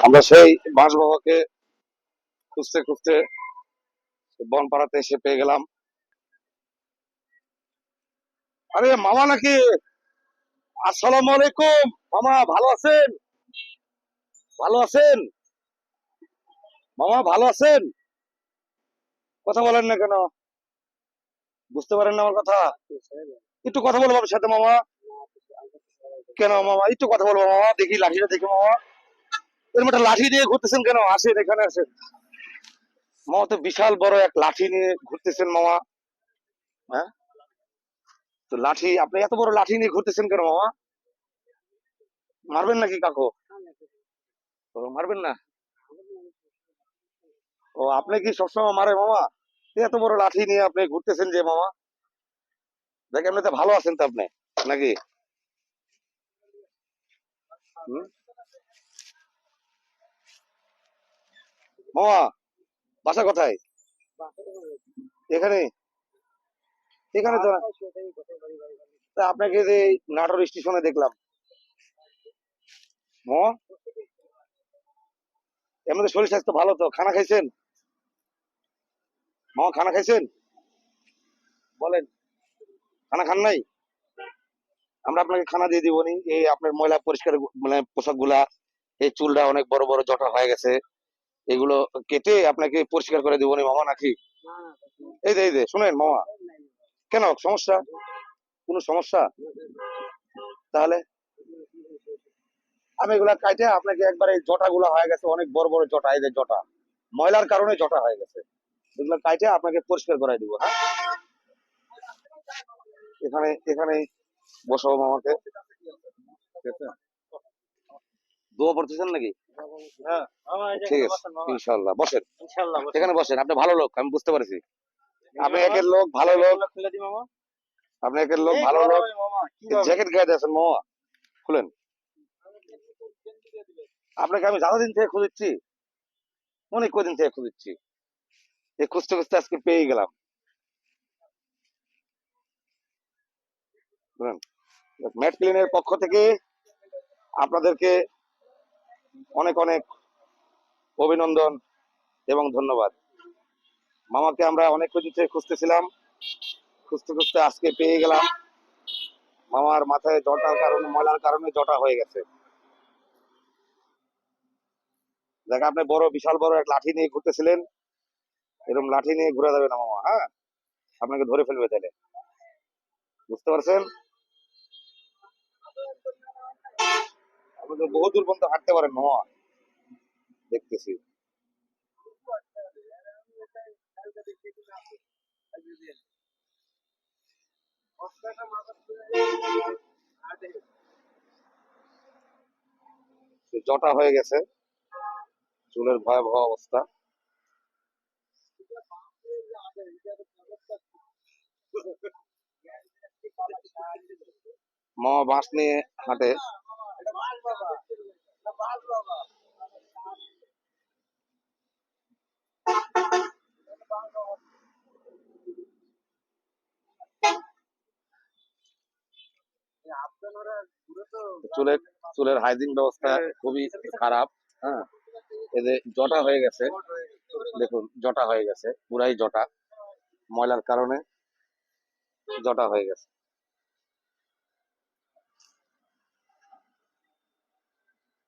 আমরা সেই বাঁশ বাবাকে খুঁজতে খুঁজতে বনপাড়াতে এসে পেয়ে গেলাম। আরে মামা নাকি? আসসালাম আলাইকুম। মামা, ভালো আছেন? ভালো আছেন? মামা, ভালো আছেন? কথা বলেন না কেন? বুঝতে পারেন না আমার কথা? একটু কথা বলব সাথে, মামা। কেন মামা? একটু কথা বলব, মামা। দেখি, লাঠিটা দেখি, মামা। এরকম একটা লাঠি নিয়ে ঘুরতেছেন কেন? আসেন, এখানে আসেন। মামা তো বিশাল বড় এক লাঠি নিয়ে ঘুরতেছেন, মামা। হ্যাঁ? তো লাঠি, আপনি এত বড় লাঠি নিয়ে ঘুরতেছেন কেন, মামা? মারবেন নাকি কাকু? মারবেন না? ও, আপনি কি সবসময় মারে মামা? এত বড় লাঠি নিয়ে আপনি ঘুরতেছেন যে, মামা? দেখ এমনিতে ভালো আছেন তো আপনি, নাকি? হুম? মামা বাসা কোথায়? এখানে। এখানে তো আপনাকে নাটোর স্টেশনে দেখলাম। মামা এমনিতে শরীর স্বাস্থ্য ভালো তো, খানা খাইছেন? মামা খানা খাইছেন? বলেন, খানা খান নাই? আমরা আপনাকে খানা দিয়ে দিব নি। এই আপনার ময়লা পরিষ্কার মানে পোশাকগুলা এই চুলটা অনেক বড় বড় জটা হয়ে গেছে। এগুলো কেটে আপনাকে পরিষ্কার করে দিব মামা নাকি? এই যে এই যে শুনেন মামা। কেন? সমস্যা? কোনো সমস্যা? তাহলে? আমি এগুলা কাটে আপনাকে একবার এই জটা গুলা হয়ে গেছে অনেক বড় বড় জটা এই যে জটা। ময়লার কারণে জটা হয়ে গেছে। এগুলো কাটে আপনাকে পরিষ্কার করাই দিব হ্যাঁ? এখানে এখানে বসাবো মামাকে। দোয়া পড়তেছেন নাকি? ঠিক আছে ইনশাল্লাহ বসেন। এখানে বসেন আপনি ভালো লোক আমি বুঝতে পারছি। আপনি একের লোক ভালো লোক। আপনি একের লোক ভালো লোক। জ্যাকেট গায়ে দিয়েছেন মামা। খুলেন। আপনাকে আমি দিন থেকে খুঁজছি অনেক কদিন থেকে খুঁজছি? এই খুঁজতে খুঁজতে আজকে পেয়ে গেলাম। ম্যাট ক্লিনের পক্ষ থেকে আপনাদেরকে অনেক অনেক অভিনন্দন এবং ধন্যবাদ। মামাকে আমরা অনেক থেকে খুঁজতেছিলাম। খুঁজতে খুঁজতে আজকে পেয়ে গেলাম। মামার মাথায় জটার কারণে, ময়লার কারণে জটা হয়ে গেছে। দেখ, আপনি বড়, বিশাল বড় এক লাঠি নিয়ে ঘুরতেছিলেন। এরকম লাঠি নিয়ে ঘুরে যাবে না মামা হ্যাঁ? আপনাকে ধরে ফেলবে তাহলে। বুঝতে পারছেন? বহু দূর পর্যন্ত হাঁটতে পারেন মামা দেখতেছি। জটা হয়ে গেছে। চুলের ভয়াবহ অবস্থা। মামা বাঁশ নিয়ে হাঁটে। চুলের চুলের হাইজিন ব্যবস্থা খুবই খারাপ হ্যাঁ। এদের জটা হয়ে গেছে, দেখুন, জটা হয়ে গেছে, পুরাই জটা। ময়লার কারণে জটা হয়ে গেছে।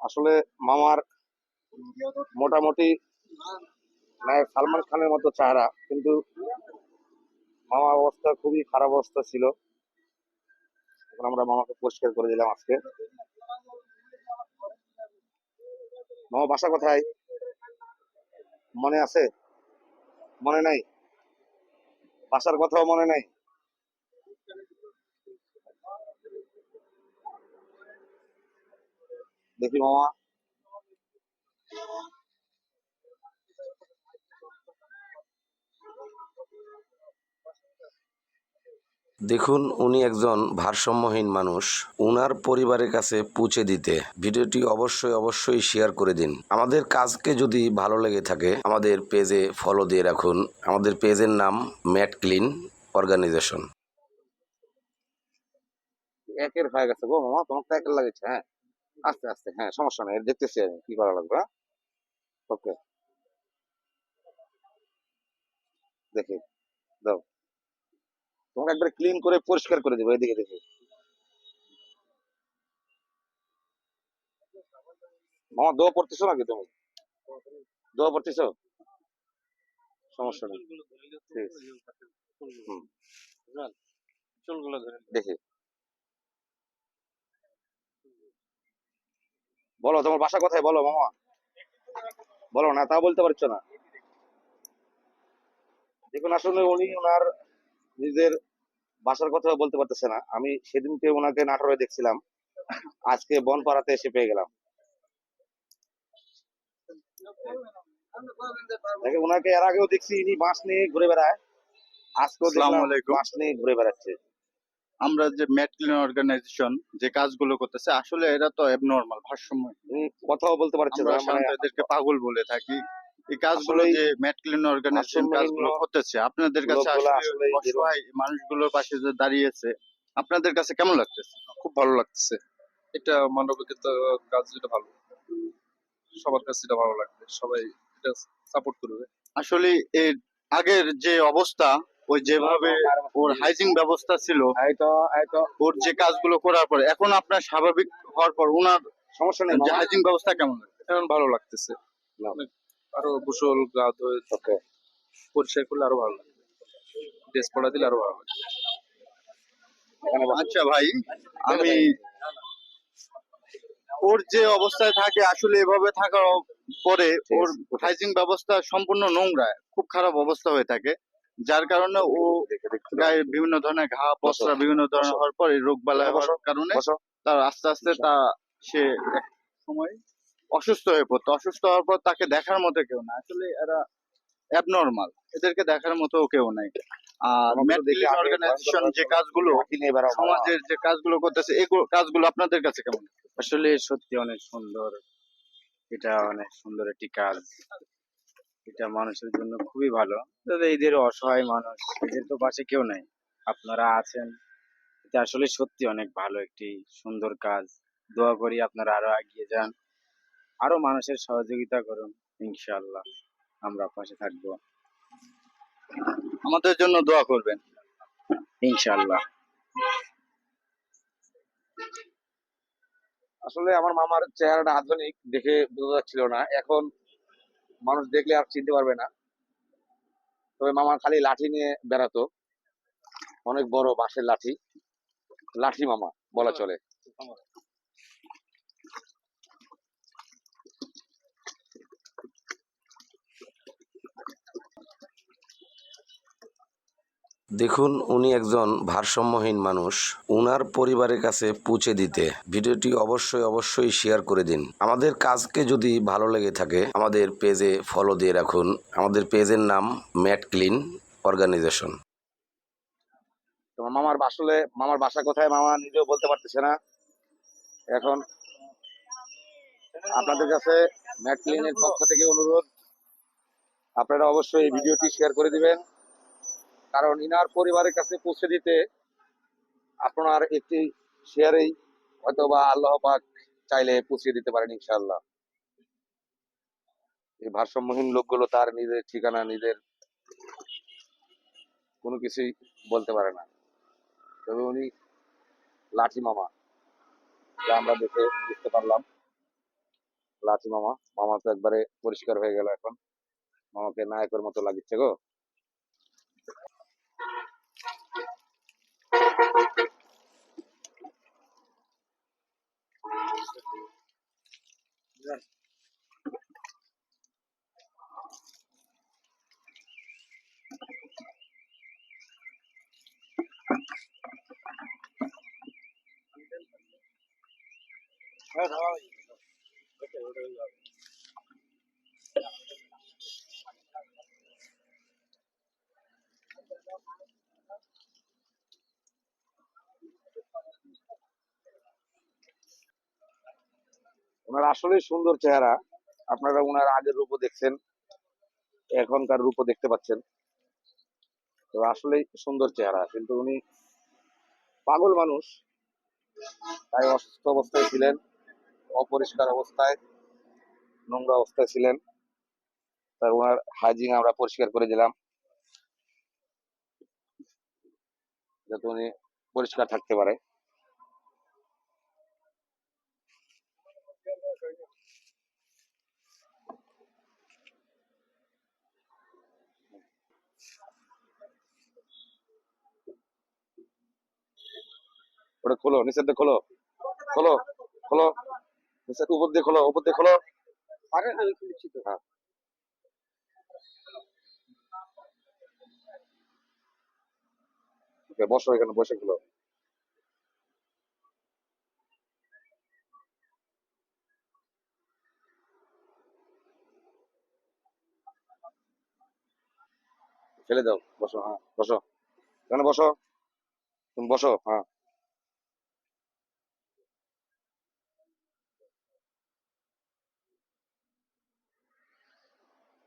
আসলে মামার মোটামুটি নায়ক সালমান খানের মতো চেহারা, কিন্তু মামার অবস্থা খুবই খারাপ অবস্থা ছিল। আমরা মামাকে পরিষ্কার করে দিলাম আজকে। মামা, বাসা কোথায়? মনে আছে? মনে নাই? বাসার কথাও মনে নাই? দেখি মামা। দেখুন উনি একজন ভারসাম্যহীন মানুষ। উনার পরিবারের কাছে পৌঁছে দিতে ভিডিওটি অবশ্যই অবশ্যই শেয়ার করে দিন। আমাদের কাজকে যদি ভালো লেগে থাকে আমাদের পেজে ফলো দিয়ে রাখুন। আমাদের পেজের নাম ম্যাট ক্লিন অর্গানাইজেশন একের হয়ে গেছে গো মামা তোমার তো একের লাগেছে হ্যাঁ। আস্তে আস্তে হ্যাঁ সমস্যা নেই। দেখতেছি আমি কি করা লাগবে হ্যাঁ? ওকে দেখি দাও। তোমাকে একবার ক্লিন করে পরিষ্কার করে দেবো এদিকে দেখি। মামা দোয়া পড়তেছো নাকি তুমি? দোয়া পড়তেছো? সমস্যা নেই। ঠিক চুলগুলো ধরে দেখি। বলো তোমার বাসা কোথায়? বলো মামা। বলো না তা বলতে পারছ না। দেখুন আসলে উনি ওনার নিজের বাসার কথা বলতে পারতেছে না। আমি সেদিনকে ওনাকে নাটোরে দেখছিলাম। আজকে বনপাড়াতে এসে পেয়ে গেলাম। ওনাকে এর আগেও দেখছি ইনি বাঁশ নিয়ে ঘুরে বেড়ায়। আজকেও দেখলাম বাঁশ নিয়ে ঘুরে বেড়াচ্ছে। আমরা যে ম্যাট ক্লিন অর্গানাইজেশন যে কাজগুলো করতেছে আসলে এরা তো অ্যাবনর্মাল ভারসাম্য কথাও বলতে পারছে না মানে সাধারণত এদেরকে পাগল বলে থাকি। এই কাজগুলো যে ম্যাট ক্লিন অর্গানাইজেশন কাজগুলো করতেছে আপনাদের কাছে আসলে অসহায় মানুষগুলোর পাশে যে দাঁড়িয়েছে আপনাদের কাছে কেমন লাগতেছে? খুব ভালো লাগতেছে। এটা মানবিকত কাজ যেটা ভালো সবার কাছে এটা ভালো লাগবে সবাই এটা সাপোর্ট করবে। আসলে এর আগের যে অবস্থা ওই যেভাবে ওর হাইজিন ব্যবস্থা ছিল ওর যে কাজগুলো করার পর এখন আপনার স্বাভাবিক হওয়ার পর ওনার সমস্যা নেই যে। হাইজিন ব্যবস্থা কেমন লাগে এখন ভালো লাগতেছে। আরও গোসল গা ধুয়ে পরিষ্কার করলে আরও ভালো লাগবে। ড্রেস পরা দিলে আরও ভালো লাগবে। আচ্ছা ভাই আমি ওর যে অবস্থায় থাকে আসলে এভাবে থাকার পরে ওর হাইজিন ব্যবস্থা সম্পূর্ণ নোংরা খুব খারাপ অবস্থা হয়ে থাকে। যার কারণে ও গায়ে বিভিন্ন ধরনের ঘা পসরা বিভিন্ন ধরনের। হওয়ার পরে রোগ বালাই হওয়ার কারণে তার আস্তে আস্তে তা সে এক সময় অসুস্থ হয়ে পড়তো। অসুস্থ হওয়ার পর তাকে দেখার মতো কেউ না। আসলে এরা অ্যাবনর্মাল এদেরকে দেখার মতো কেউ নাই। আর অর্গানাইজেশন যে কাজগুলো। সমাজের যে কাজগুলো করতেছে এই কাজগুলো আপনাদের কাছে কেমন? আসলে সত্যি অনেক সুন্দর। এটা অনেক সুন্দর একটি কাজ। এটা মানুষের জন্য খুবই ভালো। তবে এদের অসহায় মানুষ এদের তো পাশে কেউ নাই। আপনারা আছেন এটা আসলে সত্যি অনেক ভালো একটি সুন্দর কাজ। দোয়া করি আপনারা আরও এগিয়ে যান আরও মানুষের সহযোগিতা করুন ইনশাআল্লাহ। আমরা পাশে থাকব। আমাদের জন্য দোয়া করবেন। ইনশাআল্লাহ। আসলে আমার মামার চেহারাটা আধুনিক দেখে বোঝা যাচ্ছিল না। এখন মানুষ দেখলে আর চিনতে পারবে না। তবে মামা খালি লাঠি নিয়ে বেড়াতো। অনেক বড় বাঁশের লাঠি। লাঠি মামা বলা চলে। দেখুন, উনি একজন ভারসাম্যহীন মানুষ। উনার পরিবারের কাছে পৌঁছে দিতে ভিডিওটি অবশ্যই অবশ্যই শেয়ার করে দিন। আমাদের কাজকে যদি ভালো লেগে থাকে, আমাদের পেজে ফলো দিয়ে রাখুন। আমাদের পেজের নাম ম্যাট ক্লিন অর্গানাইজেশন তোমার মামার আসলে, মামার বাসা কোথায়? মামা নিজেও বলতে পারতেছে না। এখন আপনাদের কাছে ম্যাট ক্লিনের পক্ষ থেকে অনুরোধ। আপনারা অবশ্যই এই ভিডিওটি শেয়ার করে দিবেন। কারণ ইনার পরিবারের কাছে পৌঁছে দিতে আপনার একটি শেয়ারেই হয়তো বা আল্লাহ চাইলে পৌঁছে দিতে পারেন ইনশাল্লাহ এই ভারসাম্যহীন লোকগুলো তার নিজের ঠিকানা, নিজের কোনো কিছুই বলতে পারে না। তবে উনি লাঠি মামা, যা আমরা দেখে বুঝতে পারলাম। লাঠি মামা মামা তো একবারে পরিষ্কার হয়ে গেল এখন। মামাকে নায়কের মতো লাগিচ্ছে গো। ওনার আসলেই সুন্দর চেহারা। আপনারা ওনার আগের রূপও দেখছেন, এখনকার রূপও দেখতে পাচ্ছেন। তো আসলেই সুন্দর চেহারা, কিন্তু উনি পাগল মানুষ, তাই অসুস্থ অবস্থায় ছিলেন। অপরিষ্কার অবস্থায়, নোংরা অবস্থায় ছিলেন। তার ওনার হাইজিং আমরা পরিষ্কার করে দিলাম। যাতে উনি পরিষ্কার থাকতে পারে। খোলো নিচের খোলো। খোলো খোলো। নিচের উপর দিয়ে খোলো উপর দিয়ে খোলো। আরে আমি খুলছি তো। হ্যাঁ। বসো এখানে বসে খোলো। ফেলে দাও বসো হ্যাঁ বসো। এখানে বসো। তুমি বসো হ্যাঁ।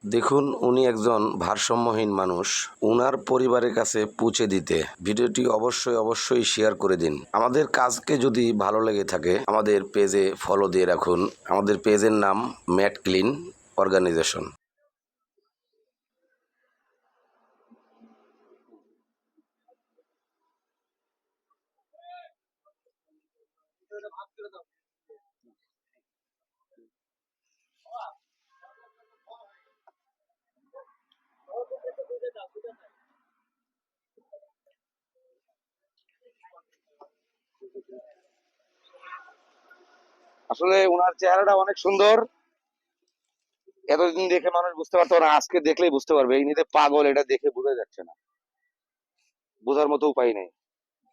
দেখুন, উনি একজন ভারসাম্যহীন মানুষ। উনার পরিবারের কাছে পৌঁছে দিতে ভিডিওটি অবশ্যই অবশ্যই শেয়ার করে দিন। আমাদের কাজকে যদি ভালো লেগে থাকে, আমাদের পেজে ফলো দিয়ে রাখুন। আমাদের পেজের নাম ম্যাট ক্লিন অর্গানাইজেশন আসলে ওনার চেহারাটা অনেক সুন্দর। এতদিন দেখে মানুষ বুঝতে পারতো না, আজকে দেখলেই বুঝতে পারবে। এই নিতে পাগল, এটা দেখে বোঝা যাচ্ছে না। বোঝার মতো উপায় নেই।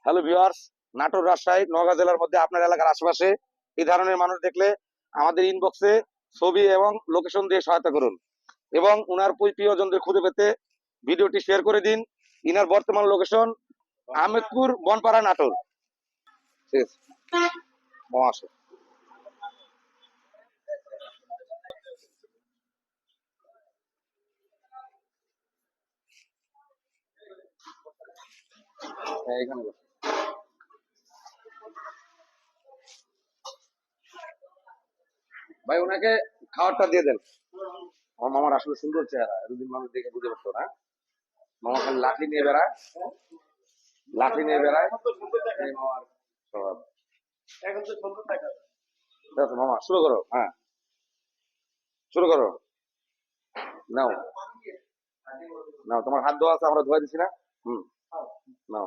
হ্যালো ভিউয়ার্স, নাটোর রাজশাহী, নওগাঁ জেলার মধ্যে আপনার এলাকার আশেপাশে এই ধরনের মানুষ দেখলে আমাদের ইনবক্সে ছবি এবং লোকেশন দিয়ে সহায়তা করুন। এবং উনার প্রিয়- প্রিয়জনদের খুঁজে পেতে ভিডিওটি শেয়ার করে দিন। ইনার বর্তমান লোকেশন আহমেদপুর, বনপাড়া, নাটোর। ঠিক আছে মহাশয় এখানে ভাই ওনাকে খাবারটা দিয়ে দেন। আমার মামার আসলে সুন্দর চেহারা এতদিন মানুষ দেখে বুঝে পারতো না। মামা খালি লাঠি নিয়ে বেড়ায়। লাঠি নিয়ে বেড়ায়। মামার স্বভাব দেখো মামা শুরু করো হ্যাঁ। শুরু করো। নাও। নাও তোমার হাত ধোয়া আছে আমরা ধোয়া দিছি না? হুম নাও।